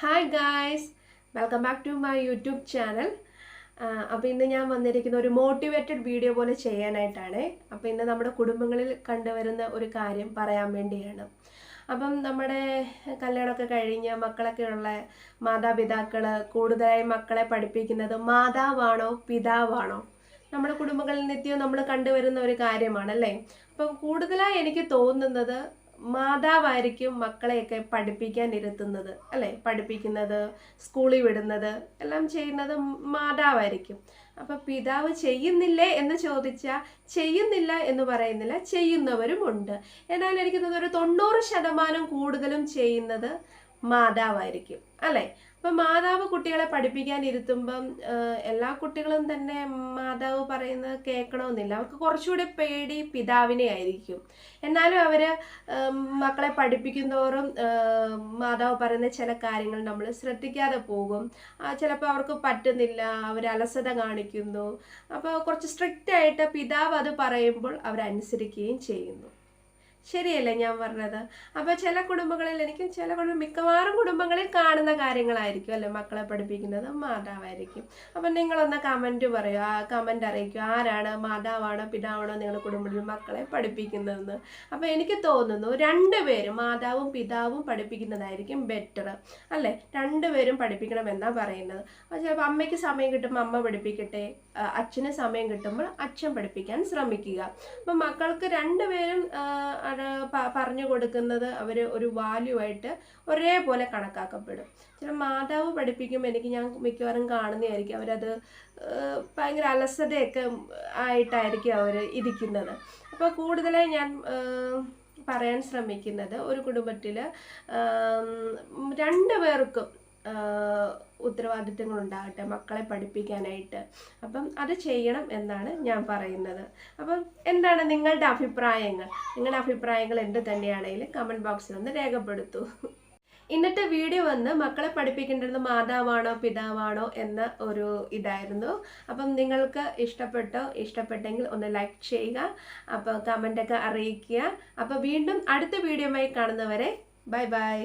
Hi guys welcome back to my YouTube channel അപ്പോൾ ഇന്ന് ഞാൻ വന്നിരിക്കുന്ന ഒരു മോട്ടിവേറ്റഡ് വീഡിയോ പോലെ ചെയ്യാനായിട്ടാണ്. അപ്പോൾ ഇന്ന് നമ്മുടെ കുടുംബങ്ങളിൽ കണ്ടുവരുന്ന ഒരു കാര്യം പറയാൻ വേണ്ടിയാണ്. അപ്പം നമ്മുടെ കല്യാണമൊക്കെ കഴിഞ്ഞ് മക്കളൊക്കെ ഉള്ള മാതാപിതാക്കൾ കൂടുതലായി മക്കളെ പഠിപ്പിക്കുന്നത് മാതാവാണോ പിതാവാണോ? നമ്മുടെ കുടുംബങ്ങളിൽ നിത്യവും നമ്മൾ കണ്ടുവരുന്ന ഒരു കാര്യമാണല്ലേ? അപ്പം കൂടുതലായി എനിക്ക് തോന്നുന്നത് മാതാവായിരിക്കും മക്കളെയൊക്കെ പഠിപ്പിക്കാൻ ഇരുത്തുന്നത് അല്ലേ? പഠിപ്പിക്കുന്നത് സ്കൂളിൽ വിടുന്നത് എല്ലാം ചെയ്യുന്നത് മാതാവായിരിക്കും. അപ്പൊ പിതാവ് ചെയ്യുന്നില്ലേ എന്ന് ചോദിച്ചാൽ ചെയ്യുന്നില്ല എന്ന് പറയുന്നില്ല ചെയ്യുന്നവരും ഉണ്ട് എന്നാൽ എനിക്ക് തോന്നുന്നു ഒരു തൊണ്ണൂറ് ശതമാനം കൂടുതലും ചെയ്യുന്നത് മാതാവായിരിക്കും അല്ലേ? അപ്പം മാതാവ് കുട്ടികളെ പഠിപ്പിക്കാൻ ഇരുത്തുമ്പം എല്ലാ കുട്ടികളും തന്നെ മാതാവ് പറയുന്നത് കേൾക്കണമെന്നില്ല. അവർക്ക് കുറച്ചുകൂടി പേടി പിതാവിനെ ആയിരിക്കും. എന്നാലും അവർ മക്കളെ പഠിപ്പിക്കുന്നതോറും മാതാവ് പറയുന്ന ചില കാര്യങ്ങൾ നമ്മൾ ശ്രദ്ധിക്കാതെ പോകും. ചിലപ്പോൾ അവർക്ക് പറ്റുന്നില്ല അവർ അലസത കാണിക്കുന്നു. അപ്പോൾ കുറച്ച് സ്ട്രിക്റ്റ് ആയിട്ട് പിതാവ് അത് പറയുമ്പോൾ അവരനുസരിക്കുകയും ചെയ്യുന്നു. ശരിയല്ലേ ഞാൻ പറഞ്ഞത്? അപ്പോൾ ചില കുടുംബങ്ങളിൽ എനിക്ക് ചില കുടുംബം മിക്കവാറും കുടുംബങ്ങളിൽ കാണുന്ന കാര്യങ്ങളായിരിക്കും അല്ലേ മക്കളെ പഠിപ്പിക്കുന്നത്? മാതാവായിരിക്കും. അപ്പം നിങ്ങളൊന്ന് കമന്റ് പറയുക കമന്റ് അറിയിക്കുക ആരാണ് മാതാവാണോ പിതാവാണോ നിങ്ങളുടെ കുടുംബത്തിൽ മക്കളെ പഠിപ്പിക്കുന്നതെന്ന്? അപ്പോൾ എനിക്ക് തോന്നുന്നു രണ്ടുപേരും മാതാവും പിതാവും പഠിപ്പിക്കുന്നതായിരിക്കും ബെറ്റർ അല്ലേ? രണ്ടുപേരും പഠിപ്പിക്കണം എന്നാണ് പറയുന്നത്. അപ്പോൾ ചിലപ്പോൾ അമ്മയ്ക്ക് സമയം കിട്ടുമ്പോൾ അമ്മ പഠിപ്പിക്കട്ടെ അച്ഛന് സമയം കിട്ടുമ്പോൾ അച്ഛൻ പഠിപ്പിക്കാൻ ശ്രമിക്കുക. അപ്പം മക്കൾക്ക് രണ്ടുപേരും പറഞ്ഞു കൊടുക്കുന്നത് അവർ ഒരു വാല്യൂ ആയിട്ട് ഒരേപോലെ കണക്കാക്കപ്പെടും. ചില മാതാവ് പഠിപ്പിക്കുമ്പോൾ എനിക്ക് ഞാൻ മിക്കവാറും കാണുന്നതായിരിക്കും അവരത് ഭയങ്കര അലസതയൊക്കെ ആയിട്ടായിരിക്കും അവർ ഇരിക്കുന്നത്. അപ്പോൾ കൂടുതലായി ഞാൻ പറയാൻ ശ്രമിക്കുന്നത് ഒരു കുടുംബത്തിൽ രണ്ടു പേർക്കും ഉത്തരവാദിത്തങ്ങൾ ഉണ്ടാകട്ടെ മക്കളെ പഠിപ്പിക്കാനായിട്ട്. അപ്പം അത് ചെയ്യണം എന്നാണ് ഞാൻ പറയുന്നത്. അപ്പം എന്താണ് നിങ്ങളുടെ അഭിപ്രായങ്ങൾ? നിങ്ങളുടെ അഭിപ്രായങ്ങൾ എന്ത് തന്നെയാണെങ്കിലും കമന്റ് ബോക്സിൽ ഒന്ന് രേഖപ്പെടുത്തൂ. ഇന്നത്തെ വീഡിയോ വന്ന് മക്കളെ പഠിപ്പിക്കേണ്ടത് മാതാവാണോ പിതാവാണോ എന്ന ഒരു ഇതായിരുന്നു. അപ്പം നിങ്ങൾക്ക് ഇഷ്ടപ്പെട്ടോ ഇഷ്ടപ്പെട്ടെങ്കിൽ ഒന്ന് ലൈക്ക് ചെയ്യുക. അപ്പോൾ കമന്റൊക്കെ അറിയിക്കുക. അപ്പോൾ വീണ്ടും അടുത്ത വീഡിയോയുമായി കാണുന്നവരെ ബൈ ബൈ